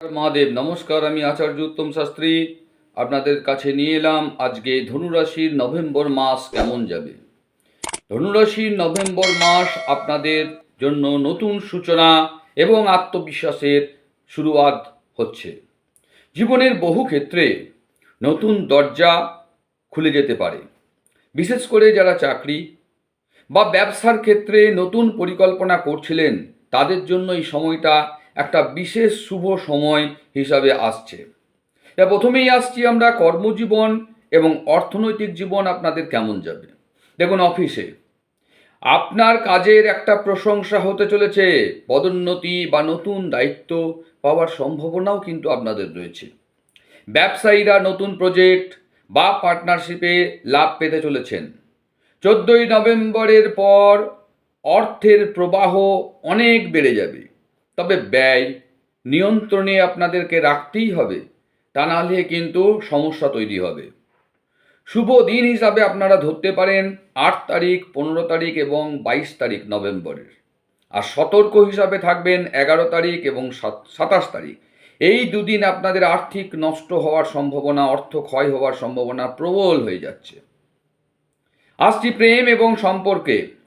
মহাদেব, নমস্কার, আমি আচার্য উত্তম শাস্ত্রী। আপনাদের কাছে নিয়ে এলাম আজকে ধনুরাশির নভেম্বর মাস কেমন যাবে? ধনুরাশির নভেম্বর মাস আপনাদের জন্য নতুন সূচনা এবং আত্মবিশ্বাসের শুরুয়াত হচ্ছে। জীবনের বহু ক্ষেত্রে নতুন দরজা খুলে যেতে পারে। বিশেষ করে যারা চাকরি বা ব্যবসার ক্ষেত্রে নতুন পরিকল্পনা করছিলেন, তাদের জন্য এই সময়টা একটা বিশেষ শুভ সময় হিসাবে আসছে। প্রথমেই আসছি আমরা কর্মজীবন এবং অর্থনৈতিক জীবন আপনাদের কেমন যাবে? দেখুন অফিসে, আপনার কাজের একটা প্রশংসা হতে চলেছে, পদোন্নতি বা নতুন দায়িত্ব পাওয়ার সম্ভাবনাও কিন্তু আপনাদের রয়েছে। ব্যবসায়ীরা নতুন প্রজেক্ট বা পার্টনারশিপে লাভ পেতে চলেছেন। চোদ্দোই নভেম্বরের পর অর্থের প্রবাহ অনেক বেড়ে যাবে। তবে ব্যয় নিয়ন্ত্রণে আপনাদেরকে রাখতেই হবে, তা নাহলে কিন্তু সমস্যা তৈরি হবে। শুভ দিন হিসাবে আপনারা ধরতে পারেন আট তারিখ, পনেরো তারিখ এবং বাইশ তারিখ নভেম্বরের। আর সতর্ক হিসাবে থাকবেন এগারো তারিখ এবং সাত- সাতাশ তারিখ। এই দুদিন আপনাদের আর্থিক নষ্ট হওয়ার সম্ভাবনা, অর্থ ক্ষয় হওয়ার সম্ভাবনা প্রবল হয়ে যাচ্ছে। আসছি প্রেম এবং সম্পর্কে।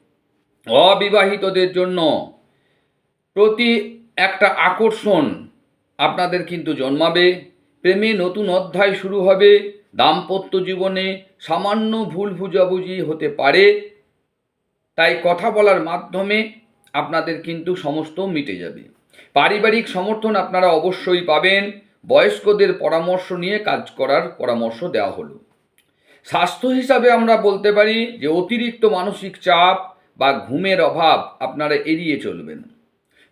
অবিবাহিতদের জন্য প্রতি একটা আকর্ষণ আপনাদের কিন্তু জন্মাবে। প্রেমে নতুন অধ্যায় শুরু হবে। দাম্পত্য জীবনে সামান্য ভুল বুঝাবুঝি হতে পারে। তাই কথা বলার মাধ্যমে আপনাদের কিন্তু সমস্ত মিটে যাবে। পারিবারিক সমর্থন আপনারা অবশ্যই পাবেন। বয়স্কদের পরামর্শ নিয়ে কাজ করার পরামর্শ দেওয়া হলো। স্বাস্থ্য হিসাবে আমরা বলতে পারি যে অতিরিক্ত মানসিক চাপ বা ঘুমের অভাব আপনারা এড়িয়ে চলবেন।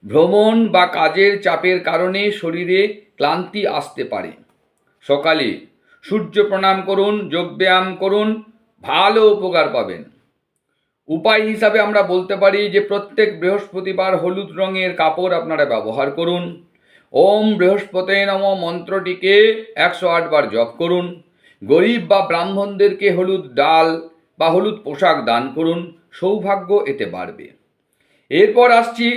ভ্রমণ বা কাজের চাপের কারণে শরীরে ক্লান্তি আসতে পারে। সকালে সূর্য প্রণাম করুন যোগব্যায়াম করুন, ভালো উপকার পাবেন। উপায় হিসাবে আমরা বলতে পারি যে প্রত্যেক বৃহস্পতিবার হলুদ রঙের কাপড় আপনারা ব্যবহার করুন। ওম বৃহস্পতি নম মন্ত্রটিকে একশো আটবার জপ করুন। গরিব বা ব্রাহ্মণদেরকে হলুদ ডাল বা হলুদ পোশাক দান করুন। সৌভাগ্য এতে বাড়বে। এরপর আসছি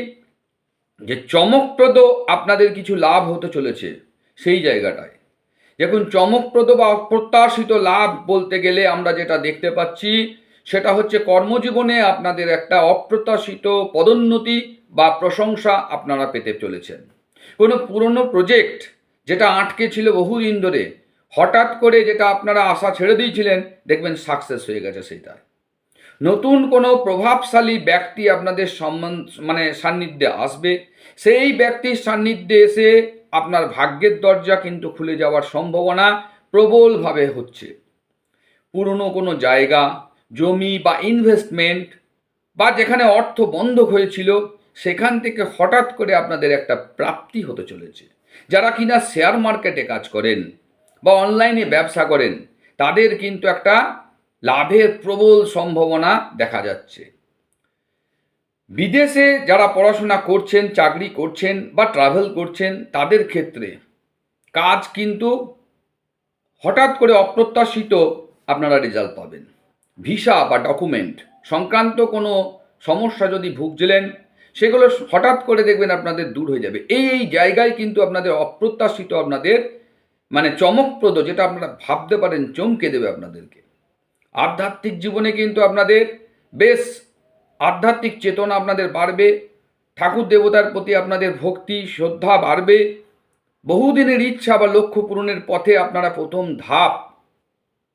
যে চমকপ্রদ আপনাদের কিছু লাভ হতে চলেছে সেই জায়গাটায়। দেখুন, চমকপ্রদ বা অপ্রত্যাশিত লাভ বলতে গেলে আমরা যেটা দেখতে পাচ্ছি, সেটা হচ্ছে কর্মজীবনে আপনাদের একটা অপ্রত্যাশিত পদোন্নতি বা প্রশংসা আপনারা পেতে চলেছেন। কোনো পুরনো প্রজেক্ট যেটা আটকে ছিল বহুদিন ধরে, হঠাৎ করে যেটা আপনারা আশা ছেড়ে দিয়েছিলেন, দেখবেন সাকসেস হয়ে গেছে সেইটা নতুন কোনো প্রভাবশালী ব্যক্তি আপনাদের সম্মান মানে সান্নিধ্যে আসবে। সেই ব্যক্তির সান্নিধ্যে এসে আপনার ভাগ্যের দরজা কিন্তু খুলে যাওয়ার সম্ভাবনা প্রবলভাবে হচ্ছে। পুরনো কোনো জায়গা, জমি বা ইনভেস্টমেন্ট বা যেখানে অর্থ বন্ধক হয়েছিল, সেখান থেকে হঠাৎ করে আপনাদের একটা প্রাপ্তি হতে চলেছে। যারা কিনা শেয়ার মার্কেটে কাজ করেন বা অনলাইনে ব্যবসা করেন, তাদের কিন্তু একটা লাভের প্রবল সম্ভাবনা দেখা যাচ্ছে। বিদেশে যারা পড়াশোনা করছেন, চাকরি করছেন বা ট্রাভেল করছেন, তাদের ক্ষেত্রে কাজ কিন্তু হঠাৎ করে অপ্রত্যাশিত আপনারা রেজাল্ট পাবেন। ভিসা বা ডকুমেন্ট সংক্রান্ত কোনো সমস্যা যদি ভুগছিলেন, সেগুলো হঠাৎ করে দেখবেন আপনাদের দূর হয়ে যাবে। এই এই জায়গায় কিন্তু আপনাদের অপ্রত্যাশিত আপনাদের মানে চমকপ্রদ যেটা আপনারা ভাবতে পারেন, চমকে দেবে আপনাদেরকে। আধ্যাত্মিক জীবনে কিন্তু আপনাদের বেশ আধ্যাত্মিক চেতনা আপনাদের বাড়বে, ঠাকুর দেবতার প্রতি আপনাদের ভক্তি, শ্রদ্ধা বাড়বে। বহুদিনের ইচ্ছা বা লক্ষ্য পূরণের পথে আপনারা প্রথম ধাপ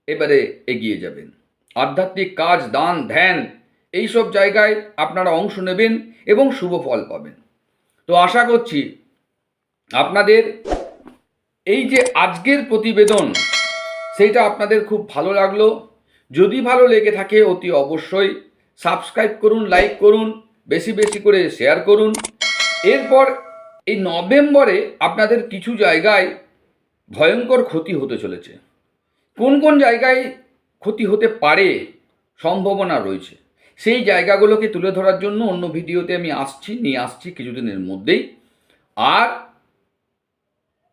এবারে এগিয়ে যাবেন। আধ্যাত্মিক কাজ, দান, ধ্যান, এইসব জায়গায় আপনারা অংশ নেবেন এবং শুভ ফল পাবেন। তো আশা করছি আপনাদের এই যে আজকের প্রতিবেদন, সেইটা আপনাদের খুব ভালো লাগল। যদি ভালো লেগে থাকে অতি অবশ্যই সাবস্ক্রাইব করুন লাইক করুন, বেশি বেশি করে শেয়ার করুন। এরপর এই নভেম্বরে আপনাদের কিছু জায়গায় ভয়ঙ্কর ক্ষতি হতে চলেছে। কোন কোন জায়গায় ক্ষতি হতে পারে সম্ভাবনা রয়েছে, সেই জায়গাগুলোকে তুলে ধরার জন্য অন্য ভিডিওতে আমি আসছি, নিয়ে আসছি কিছুদিনের মধ্যেই। আর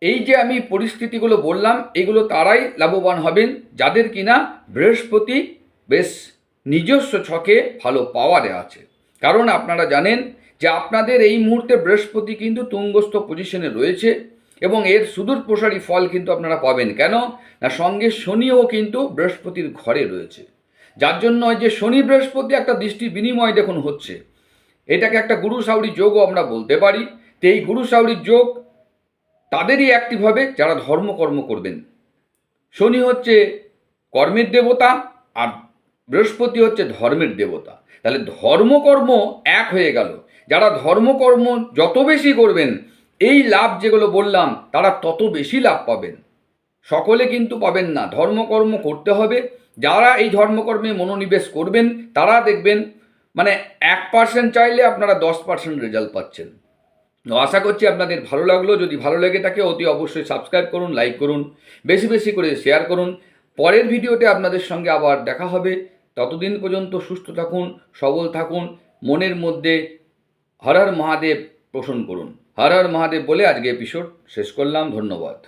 এই যে আমি পরিস্থিতিগুলো বললাম, এগুলো তারাই লাভবান হবেন, যাদের কিনা বৃহস্পতি বেশ নিজস্ব ছকে ভালো পাওয়ারে আছে। কারণ আপনারা জানেন যে আপনাদের এই মুহূর্তে বৃহস্পতি কিন্তু তুঙ্গস্থ পজিশনে রয়েছে এবং এর সুদূর প্রসারী ফল কিন্তু আপনারা পাবেন। কেন? না, সঙ্গে শনিও কিন্তু বৃহস্পতির ঘরে রয়েছে। যার জন্য যে শনি বৃহস্পতি একটা দৃষ্টি বিনিময় দেখুন হচ্ছে। এটাকে একটা গুরু সাউরি যোগও আমরা বলতে পারি। তো এই গুরু সাউরির যোগ তাদেরই অ্যাক্টিভ হবে যারা ধর্মকর্ম করবেন। শনি হচ্ছে কর্মের দেবতা আর বৃহস্পতি হচ্ছে ধর্মের দেবতা। তাহলে ধর্মকর্ম এক হয়ে গেল। যারা ধর্মকর্ম যত বেশি করবেন, এই লাভ যেগুলো বললাম, তারা তত বেশি লাভ পাবেন। সকলে কিন্তু পাবেন না। ধর্মকর্ম করতে হবে। যারা এই ধর্মকর্মে মনোনিবেশ করবেন, তারা দেখবেন মানে এক পার্সেন্ট চাইলে আপনারা দশ পার্সেন্ট রেজাল্ট পাচ্ছেন। আশা করছি আপনাদের ভালো লাগল। যদি ভালো লেগে থাকে, অতি অবশ্যই সাবস্ক্রাইব করুন লাইক করুন, বেশি বেশি করে শেয়ার করুন। পরের ভিডিওতে আপনাদের সঙ্গে আবার দেখা হবে। ততদিন পর্যন্ত সুস্থ থাকুন, সবল থাকুন, মনের মধ্যে হর মহাদেব পোষণ করুন। হর মহাদেব বলে আজকে এপিসোড শেষ করলাম। ধন্যবাদ।